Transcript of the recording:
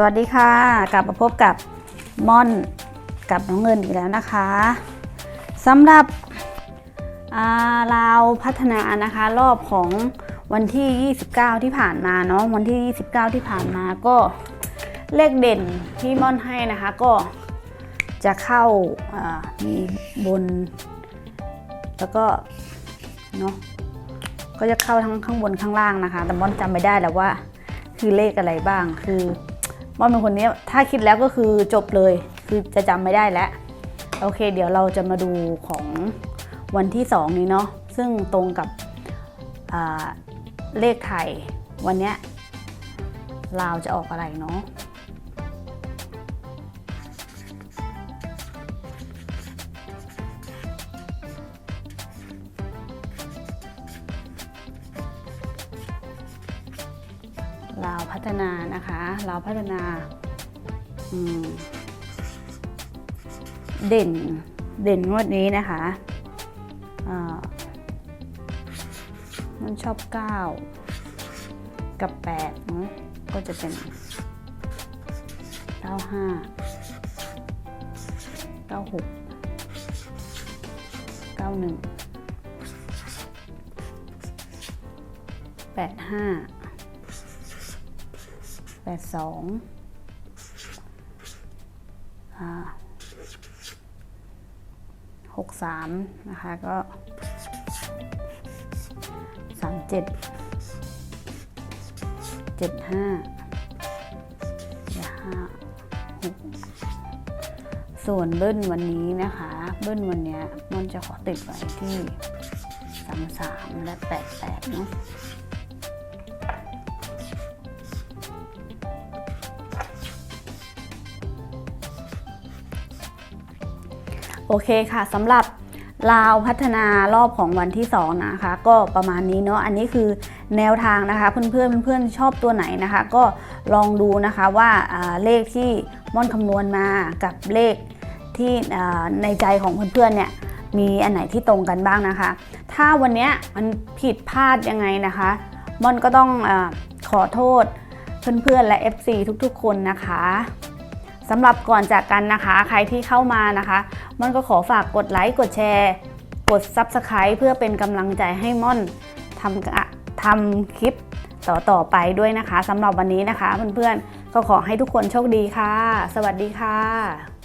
สวัสดีค่ะ กลับมาพบกับม่อนกับน้องเงินอีกแล้วนะคะสำหรับาเราวพัฒนานะคะรอบของวันที่ 29 ที่ผ่านมาเนาะวันที่ 29 ที่ผ่านมาก็เลขเด่นที่ม่อนให้นะคะก็จะเข้าามีบน แล้วก็เนาะก็จะเข้าทั้งข้างบนข้างล่างนะคะ แต่ม่อนจำไม่ได้แล้วว่าคือเลขอะไรบ้างคือ ม่อนเป็นคนนี้ถ้าคิดแล้วก็คือจบเลย คือจะจำไม่ได้แล้วโอเค เดี๋ยวเราจะมาดูของวันที่ 2 นี้เนาะซึ่งตรงกับเลขไทยวันนี้ลาวจะออกอะไรเนาะ ลาพัฒนานะคะลาพัฒนาเด่นเด่นงวดนี้นะคะมันชอบ 9 กับ8นะก็จะเป็น 95 96 91 85แปดสองหกสามนะคะก็สามเจ็ดเจ็ดห้าเจ็ดห้าหกส่วนเบิ้ลวันนี้นะคะ เบิ้ลวันเนี้ยมันจะขอติดไว้ที่สามสามและแปดแปดเนาะ โอเคค่ะสำหรับลาวพัฒนารอบของวันที่ 2 นะคะ ก็ประมาณนี้เนาะอันนี้คือแนวทางนะคะเพื่อนๆเพื่อนๆชอบตัวไหนนะคะ ก็ลองดูนะคะว่าเลขที่ม่อนคำนวณมากับเลขที่ในใจของเพื่อนๆเนี่ยมีอันไหนที่ตรงกันบ้างนะคะ ถ้าวันนี้มันผิดพลาดยังไงนะคะ ม่อนก็ต้องอขอโทษเพื่อนๆและ FC ทุกๆ คนนะคะ สำหรับก่อนจากกันนะคะ ใครที่เข้ามานะคะ ม่อนก็ขอฝากกดไลค์กดแชร์ กด Subscribe เพื่อเป็นกำลังใจให้ม่อนทำทำคลิปต่อๆไปด้วยนะคะสำหรับวันนี้นะคะเพื่อนๆก็ขอให้ทุกคนโชคดีค่ะ สวัสดีค่ะ